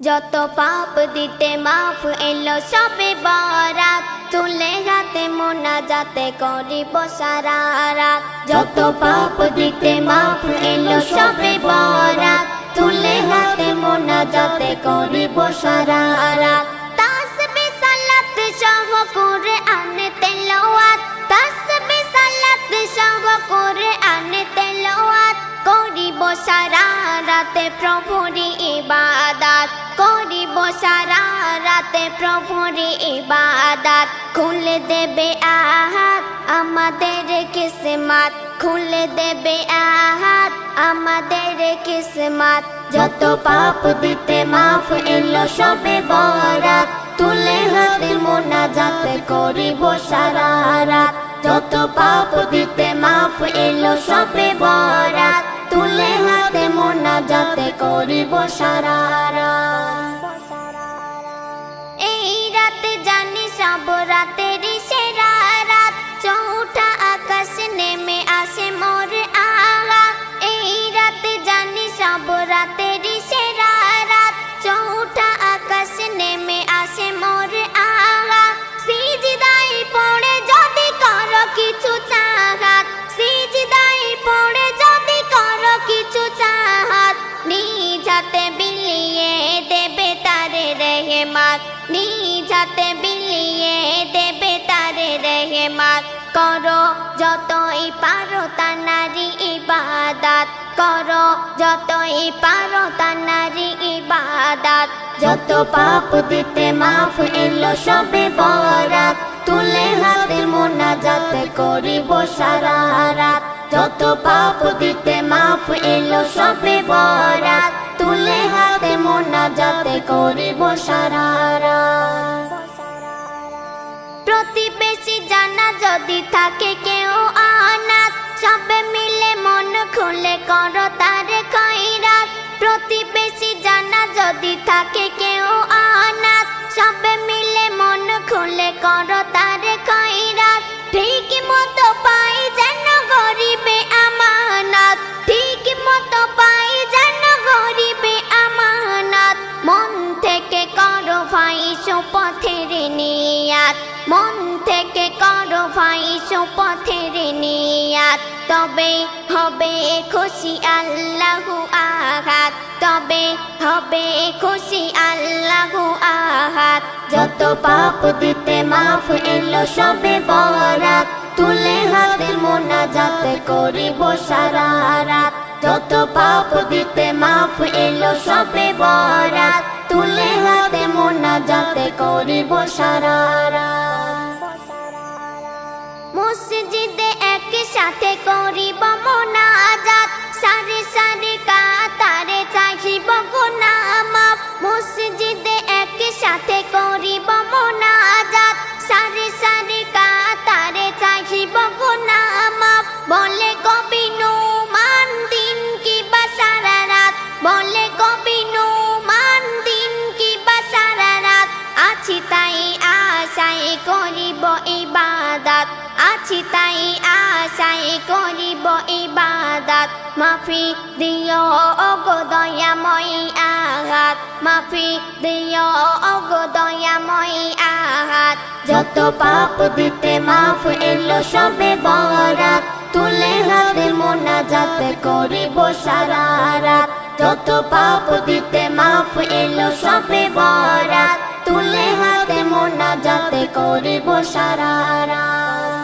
যত পাপ দিতে মাফ এলো, সবে বরাত। তুলে যাতে মোনা যাতে করিব সারা যত পাপ দিতে মাফ এলো, সবে বরাত। তুলে যাতে মোনা যাতে করিব সারা রাত। সারা রাতে প্রভুরি ইবাদাত করিব, সারা রাতে প্রভুরি ইবাদাত। খুলে দেবে আহাত আমাদের কিসমাত, খুলে দেবে আহাত আমাদের কিসমাত। যত পাপ দিতে মাফ এলো, সবে বরাত। তুলে হাতে মোনা যাতে করিব, সারা রাত। যত পাপ দিতে মাফ এলো, সবে বরাত। তুলে হাতে মোনা যাতে করিব সারা রাত এই রাতে জানি সব রাতের সেরা রেহেমাত। নিজাতে বিলিয়ে দেবে তারে রেহেমাত। করো যতই পারো তানারি ইবাদাত। করো যতই পারো তানারি ইবাদাত। যত পাপ দিতে মাফ এলো সবে বরাত। তুলে হাতে মোনা যাতে করিব সারা রাত। যত পাপ দিতে মাফ এলো সবে বরাত। তুলে হাতে যাতে করিব সারা প্রতিবেশী জানা যদি থাকে কেউ আনা সবে মিলে মন খুলে করো তার খৈরাত। প্রতিবেশী জানা যদি থাকে মন থেকে করো ভাই, সুপথের নিয়াত। তবে হবে খুশি আল্লাহু আহাত তবে হবে খুশি আল্লাহু আহাত যত পাপ দিতে মাফ এলো সবে বরাত। তুলে হাতে মোনা যাতে করিব সারা রাত। যত পাপ দিতে মাফ এলো সবে বরাত। তুলে করিব সারা রাত। মসজিদে একসাথে করিব মোনাজাত। সারে সারে কাতারে চাহিব গোনামাপ মসজিদে একসাথে করিব মোনাজাত। সারে সারে কাতারে চাহিব গোনামাপ বলে আশায় করিব ইবাদাত। মাফি দিও ওগো দয়াময় আঘাত। মাফি দিও ওগো দয়াময় আঘাত। যত পাপ দিতে মাফ এলো সবে বরাত। তুলে হাতে মোনা যাতে করিব সারা রাত। যত পাপ দিতে মাফ এলো সবে বরাত। তুলে হাতে মোনা যাতে করিব সারা রাত।